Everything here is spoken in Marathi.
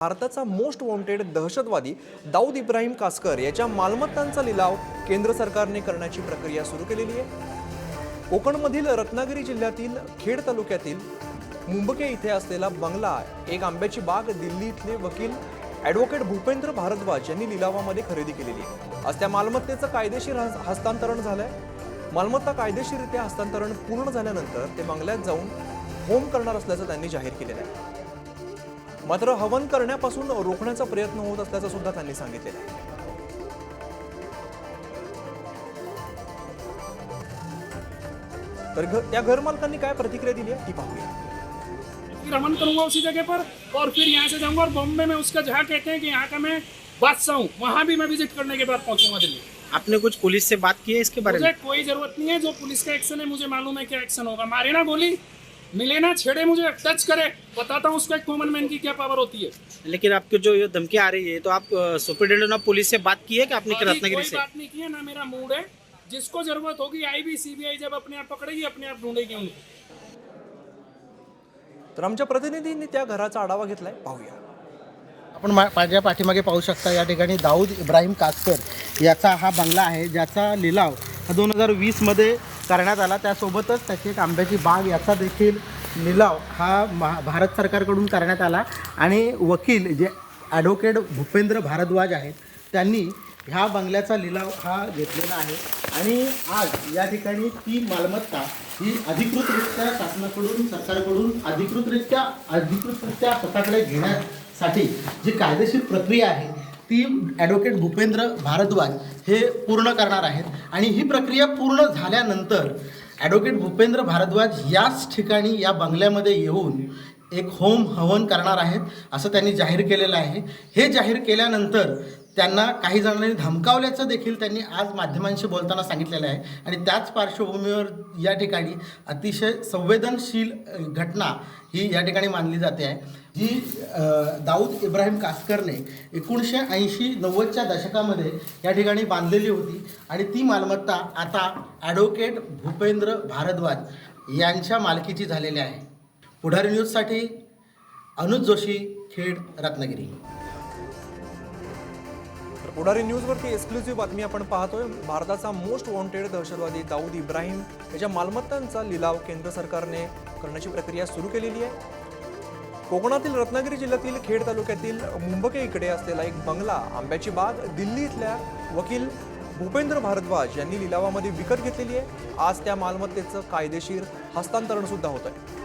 भारताचा मोस्ट वॉन्टेड दहशतवादी दाऊद इब्राहिम कासकर याच्या मालमत्तांचा लिलाव केंद्र सरकारने करण्याची प्रक्रिया सुरू केलेली आहे. कोकणमधील रत्नागिरी जिल्ह्यातील खेड तालुक्यातील मुंबके इथे असलेला बंगला एक आंब्याची बाग दिल्ली इथले वकील ॲडव्होकेट भूपेंद्र भारद्वाज यांनी लिलावामध्ये खरेदी केलेली आहे. आज त्या मालमत्तेचं कायदेशीर हस्तांतरण झालं आहे मालमत्ता कायदेशीररित्या हस्तांतरण पूर्ण झाल्यानंतर ते बंगल्यात जाऊन होम करणार असल्याचं त्यांनी जाहीर केलेलं आहे. मात्र हवन करण्यापासून रोखण्याचा प्रयत्न होत असल्याचं सुद्धा त्यांनी सांगितलेलं आहे. तर घ- त्या घरमालकांनी काय प्रतिक्रिया दिली आहे ती पाहूया. रमन करूंगा उसी जगह पर और फिर यहाँ से जाऊंगा और बॉम्बे में उसका जहाँ कहते हैं कि यहाँ का मैं बादशाह हूँ वहाँ भी मैं विजिट करने के बाद पहुंचूंगा दिल्ली। आपने कुछ पुलिस से बात की है इसके बारे मुझे में? कोई जरूरत नहीं है जो पुलिस का एक्शन है मुझे मालूम है क्या एक्शन होगा। मारे ना गोली मिले ना छेड़े मुझे टच करे। बताता हूँ उसका कॉमन मैन की क्या पावर होती है। लेकिन आपको जो ये धमकी आ रही है तो आप सुपरिटेंडेंट ऑफ पुलिस से बात की है कि आपने रत्नागिरी कोई से? बात नहीं की है ना मेरा मूड है। जिसको जरूरत होगी आई भी सीबीआई जब अपने आप पकड़ेगी अपने आप ढूंढेगी उनको तर आमच्या प्रतिनिधींनी त्या घराचा आढावा घेतलाय. पाहूया. आपण माझ्या पाठीमागे पाहू शकता या ठिकाणी दाऊद इब्राहिम कासकर याचा हा बंगला आहे ज्याचा लिलाव हा दोन हजार वीसमध्ये करण्यात आला. त्यासोबतच त्याची एक आंब्याची बाग याचा देखील लिलाव हा महा भारत सरकारकडून करण्यात आला. आणि वकील जे ॲडव्होकेट भूपेंद्र भारद्वाज आहेत त्यांनी ह्या बंगल्याचा लिलाव हा घेतलेला आहे. आणि आज या ठिकाणी ती मालमत्ता ही अधिकृतरित्या शासनाकडून सरकारकडून अधिकृतरित्या अधिकृतरित्या स्वतःकडे घेण्यासाठी जी कायदेशीर प्रक्रिया आहे ती ॲडव्होकेट भूपेंद्र भारद्वाज हे पूर्ण करणार आहेत. आणि ही प्रक्रिया पूर्ण झाल्यानंतर ॲडव्होकेट भूपेंद्र भारद्वाज याच ठिकाणी या बंगल्यामध्ये येऊन एक होम हवन करणार आहेत असं त्यांनी जाहीर केलेलं आहे. हे जाहीर केल्यानंतर त्यांना काही जणांनी धमकावल्याचं देखील त्यांनी आज माध्यमांशी बोलताना सांगितलेलं आहे. आणि त्याच पार्श्वभूमीवर या ठिकाणी अतिशय संवेदनशील घटना ही या ठिकाणी मानली जाते आहे. जी दाऊद इब्राहिम कासकरने एकोणीसशे ऐंशी नव्वदच्या दशकामध्ये या ठिकाणी बांधलेली होती. आणि ती मालमत्ता आता ॲडव्होकेट भूपेंद्र भारद्वाज यांच्या मालकीची झालेली आहे. पुढारी न्यूजसाठी अनुज जोशी खेड रत्नागिरी. पुढारी न्यूजवरती एक्सक्लुझिव्ह बातमी आपण पाहतोय. भारताचा मोस्ट वॉन्टेड दहशतवादी दाऊद इब्राहिम याच्या मालमत्तांचा लिलाव केंद्र सरकारने करण्याची प्रक्रिया सुरू केलेली आहे. कोकणातील रत्नागिरी जिल्ह्यातील खेड तालुक्यातील मुंबके इकडे असलेला एक बंगला आंब्याची बाग दिल्ली इथल्या वकील भूपेंद्र भारद्वाज यांनी लिलावामध्ये विकत घेतलेली आहे. आज त्या मालमत्तेचं कायदेशीर हस्तांतरण सुद्धा होत आहे